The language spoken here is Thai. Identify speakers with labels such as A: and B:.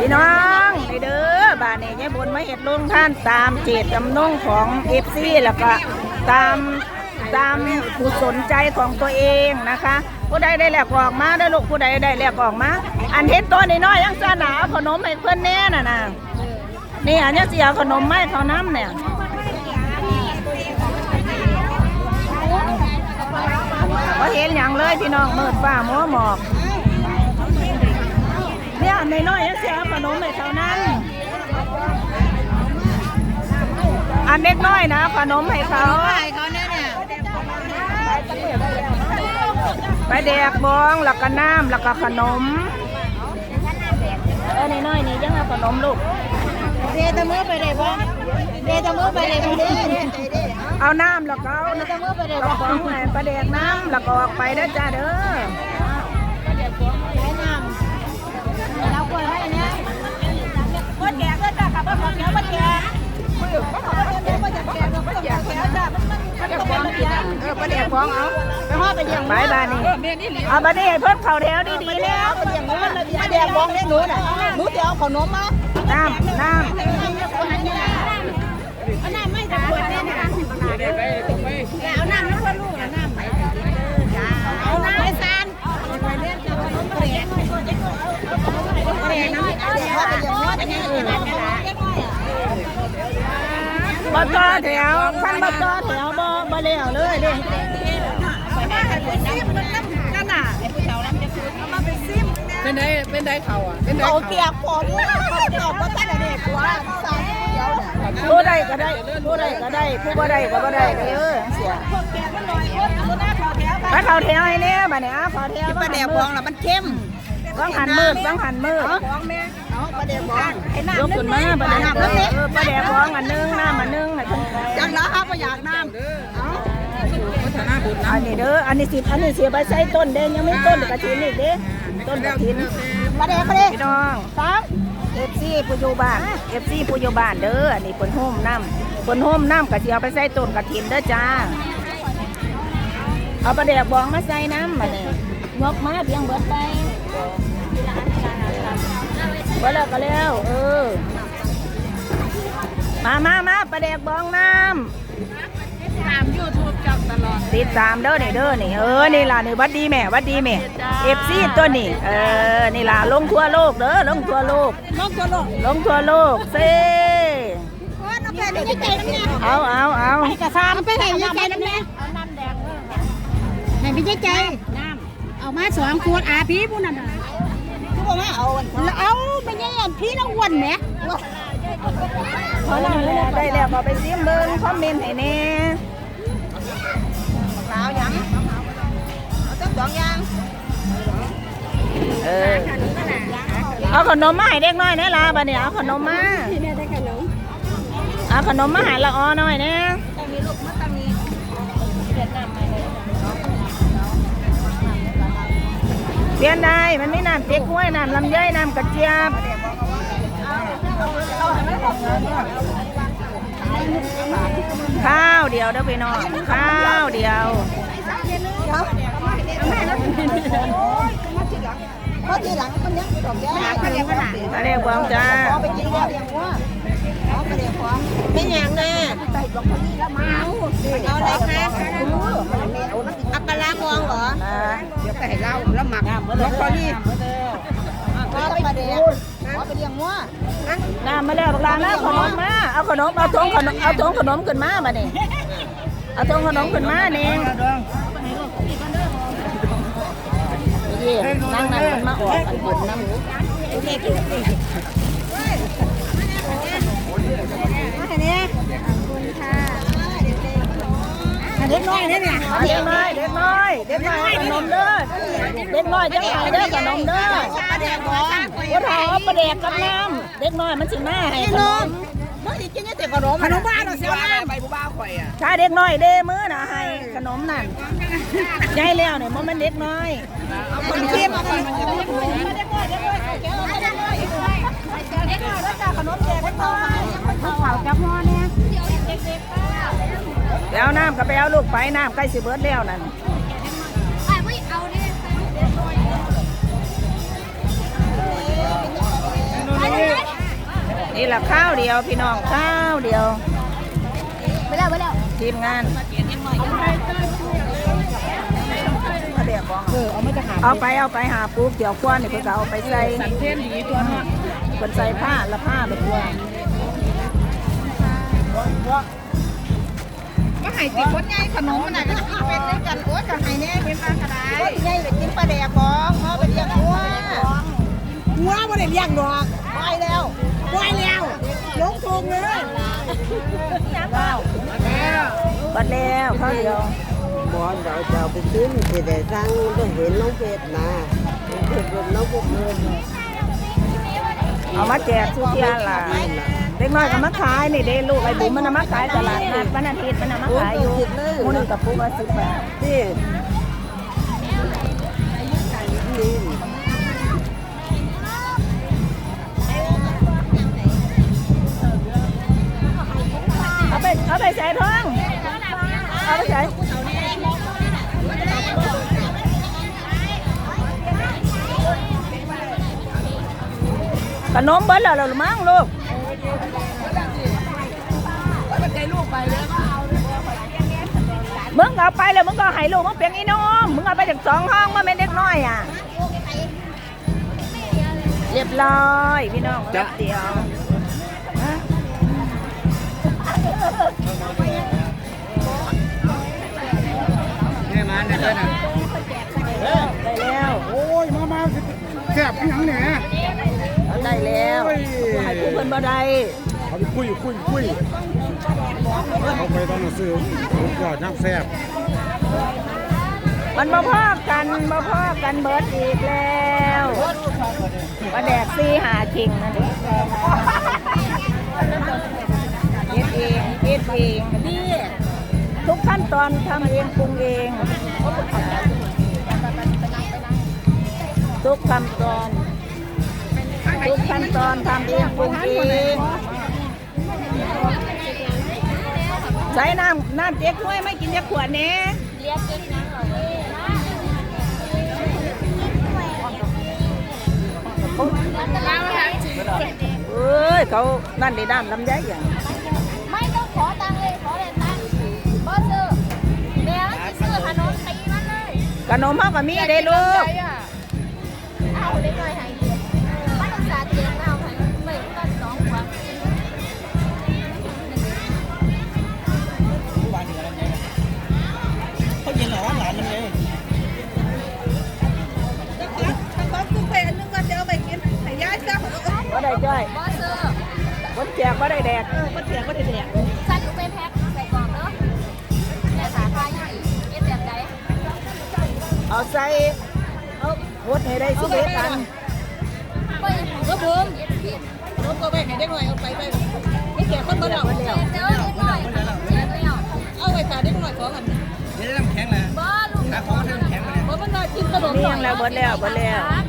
A: พี่น้องไปเด้อบ้านนี้ยายบุญมาเห็ดลงท่านตามเจตจำนงของเอฟซีแล้วก็ตามตามผู้สนใจของตัวเองนะคะ ผู้ใดได้แหลกออกมาได้ลูกผู้ใดได้แหลกออกมา อันเห็นตัวน้อยยังสนาเอาขนมให้เพื่อนแน่น่ะนะนี่อันนี้สิเอาขนมไมาให้เขาน้ำเนี่ยก็เห็นอย่างเลยพี่น้องมืดฟ้ามัวหมอก นี่ยในน้อยๆยังสิเอาขนมให้เขานั่นอันเล็กน้อยนะขนมให้เขา
B: เขาเนี่ยเนี่ย
A: ไปแดกบองแล้วก็น้ำแล้วก็ขนมเออในน้อยๆนี่ยังเอาขนมลูก
B: เดตะมือไปได้บ่เดตะมือไปได้บ่เด้
A: เอาน้ำแล้วก็เอาน้
B: ตะมือไปได้ำ
A: ก
B: บ่
A: ระป๋องให้ไปแดกน้ำแล้วก็ออกไปเด้อจ้าเด้อำ
B: เราควรให้เนี่ย
A: คนแก่ก็จ้าค่ะคนแก่คนแก่เออไปแดกบองเอา
B: ไปฮอดไปเลี้ยง
A: ไปบ้านนี่เอาบ้านนี่ให้เพิ่นเข่าแถวดีๆแล้ว
B: ไปเลี้ยงหนูมาแดงบ้องเนี่ยหนูน่ะหนูจะเอาขนมมา
A: น้ำน้
B: เไปเลี้ยงน้ำเดี๋ยวไปเลี้ยงวัดเนี่ยเดี๋ยวไปเลี้ยว
A: บ่ต่อแถวคันบ่ต่อแถวบ่บ่เลี้ยวเลยเด้
C: เป็นไดเป็นไดเขาอะเป็นได
B: เขา
C: เขา
B: เปียกฝนตอบว่าตั้งแต่เด็กว่าสามเดียว
A: ผู้ใดก็ได้ผู้ใดก็ได้ผู้บ่ได้ก็บ่ได้เด้อเสียไปเข้าแถวให้แน่บัดนี้เอาเข้าแถว
B: ปลาแดกบองแล้วมันเข้ม
A: ต้องหันมือต้องหันมือ
B: เอาปลาแดกบองไอ้น้ำ
A: ยกขึ้นมาบัดนี้
B: น้ำน้ำเล็ก
A: เออปลาแดกบ้องอันหนึงน้ำอันหนึงให้เพิ่นไป
B: จังแล้วครับอยากน้ำ
C: พัฒนาบุญ
A: อันนี้เด้อ อันนี้สิอันนี้สิไปใส่ต้นเด้ยังไม่ต้นกระถินอีกเด้ต้นกระถิน
B: ปลาแดกเขาดิ
A: พี่น้อง
B: สาม
A: เอฟซีผู้อยู่บ้านเอฟซีผู้อยู่บ้านเด้อ อันนี้เพิ่นโฮมน้ำเพิ่นโฮมน้ำก็สิเอาไปใส่ต้นกระถินเด้อจ้า เอาปลาแดกบองมาใส่น้ำมาเนี่ยยกมาเพียงเบิดไปเบิดแล้วก็แล้ว เออ มามามาปลาแดกบองน้ำ
C: ตามยูทูบจับตลอด
A: ติดตามเด้อนี่เด้อนี่ เออ นี่ล่ะนี่หวัดดีแม่หวัดดีแม่เอฟซีตัวนี่ เออ นี่ล่ะลงทั่วโลกเด้อลงทั่วโลก
B: น้องตัวโลก
A: ลงทั่วโลกเซ่
B: ว่าน้ำแดงนี่ใจน้ำแดง
A: เอาเอาเอา
B: ไอ้กระซามไปไหนพี่ใจน้ำแดงเอาน้ำแดงให้พี่ใจใจ เอามาสองขวดอาพี่ผู้นั้นคือบอกว่าเอาเอาไม่ใช่พี่น้องอ้วนไหม
A: เอาแล้วได้แล้วก็ไปซิมเบิ่งคอมเมนต์ให้แน่
B: สาวยังเอาตั้งสองยัง
A: เออเอาขนมมาให้เด็กน้อยแน่ล่ะบัดนี้เอาขนมมา
B: พี่แม่ได้ขนม
A: เอาขนมมาให้ละออหน่อยแน่
B: ลี่
A: ยนได้ มันไม่น้ำเจ๊กห้วยน้ำลำไยน้ำกระเจี๊ยบข้าวเดียวเด้อพี่น้องข้าวเดียว
B: เพราทีหลังมันยังดอกแก้วเรียกว่า
A: มาเรียกบองจ้า
B: ขอไปกินแล้วเรียกว่าขอไปเรียกว่าไม่ยังแน่ใส่ดอกนี้แล้วมาเอาอะไรคะ อัปปะลองเหรอ
C: เดี๋ยวไปให้เล่าแล้วหมักแล้วพอนี่
B: ขอไปเรียกขอไปเรียกว่า
A: น้ำมาแล้วบักลานะขนมมาเอาขนมเอาถุงขนมเอาถุงขนมขึ้นมาบัดนี้เอาถุงขนมขึ้นมานี่นี่นั่งนั่งมันมาออกอันบนน้ำ
B: เด็กน้อยเนี่ยเด็
A: กน้อยเด็กน้อยเด็กน้อยขนมเด้อเด็กน้อยจะขายเด้อขนมเด้อ
B: ปลาแดกบอง
A: ว่าเอาปลาแดกกับน้ำเด็กน้อยมันสิมาให้ขนม
B: เมื่อกี้กินแต่ขนมขนมบ้านเราเสียว่า
C: ใบผู้บ้าข่อยอะ
A: ถ้าเด็กน้อยเด้มือน่ะให้ขนมนั่นยายแล้วเนี่ยมันมันเด็กน้อย
B: เอาไปเด็กน้อยเด็กน้อยเด็กน้อยเด็กน้อยเด็กน้อยเด็กน้อยเเอาน้ำ
A: กับไปเอาลูกไปน้ำใกล้สิเบิดแล้วนั่นละข้าวเดียวพี่น้องข้าวเดียว
D: ไปแล้วไปแล้ว
A: ทีมงานเอาเดี๋ยวบอก
C: เออเอามาจะหา
A: เอาไปเอาไปหาปุ๊บเดี๋ยวคว้านี่เพิ่นก็เอาไปใส่
C: สันเทนดีตัวเนาะ
A: เพิ่นใส่ผ้าละผ้าแบบว่า
C: ก็ให้ติดคนใหญ่ขนมมันน่ะก็กินเป็นด้วยกันโอ้ยก็ให้แน่เป็นปลากระได
D: ใหญ่ไปกินปลาแดกของเขาไปเลี้ยงวัว
C: หัวบ่ได้เลี้ยงดอก
D: ไปแล้ว
C: ปล่อยแล้วลงทงเลย
A: ว้วบัดแล้วข้าวเดียว
B: บอลเราจะไปซื้อที่ได้สั่งต้องเห็นน้องเพชรนะเพชรเป็นน้องพวกเงิน
A: เอามาแจกทุกเที่ยหล่ะ ด็กน้อยก็มาขายนี่เด้ลูกไอ้บุ๋มมันเอามาขายตลาดนัดวันอาทิตย์มันเอามาขายอยู่หมูหนึงกับปุ๊กละสิบบาท
B: ที่
A: เอาไปเอาไปใส่ท้อง เอาไปใส่ขนมเบิ้ลแล้วหรือมั้งลูก มึงเอาไปแล้วมึงก็ให้ลูกมึงเปียงอีน้องมึงเอาไปจากสองห้องมาเป็นเด็กน้อยอะ เรียบร้อยพี่น้องเล็บเดียวฮะ
C: นี่มาเนี่ยเลยนะ
A: ได้แล้ว
C: โอ้ย มามาแซ่บยังเนี่ย
A: เอาได้แล้วให้ผู้เพิ่นบ่ได้
E: เอาไปคุยคุยคุย เอาไปตอนหนังสือผมก็น้ำแซ่บ
A: มันบ่พอกันบ่พอกันเบิดอีกแล้วมาแดกซีหาจริงนั่นเองเฮ็ดเองเฮ็ดเองดีทุกขั้นตอนทำเองปรุงเองทุกขั้นตอนทุกขั้นตอนทำเองปรุงเอง ใช้น้ำน้ำเจ๊กถ้วยไม่กินเจะขวดเนี้ยเอ้ยเขานั่นได้ด้ามลำไยอย่าง
D: ไม่ต้องขอตังค์เลยขอแต่ตังค์บอสเซื้อแม่ซื้อขนมตีมันเลย
A: ขนมเฮาก็มีได้ลูก
D: เอาเล็กน้อยให้
A: จ้อย
D: บอสซื้อ
A: คนแจกบ่ได้แดก
C: ก็เสียก็ได้แดก
D: ฉันไปแพ็คใส่กล่องเนาะแม่สาพาอยู่เอ็ดแบบไหน
A: เอาใส่เอาหดให้ได้สิเอ็ดอัน
D: ก็ยังก็บูมเอ็ดผิด
C: รถก็ไปให้ได้หน่อยเอาไปไปไม่แก่คนบ่เรา
D: เจอเจอเล็กน้อยเจอแล้ว
C: เอาไปขาได้หน่อยสองอันนี่ได้น้ำแข็งเลย
D: บอสลูก
C: ขาของน้ำแข็งเลย
D: บอสมันนอนกินขนม
A: มีหยังแล้วเบิดแล้วเบิดแล้ว
D: ครับ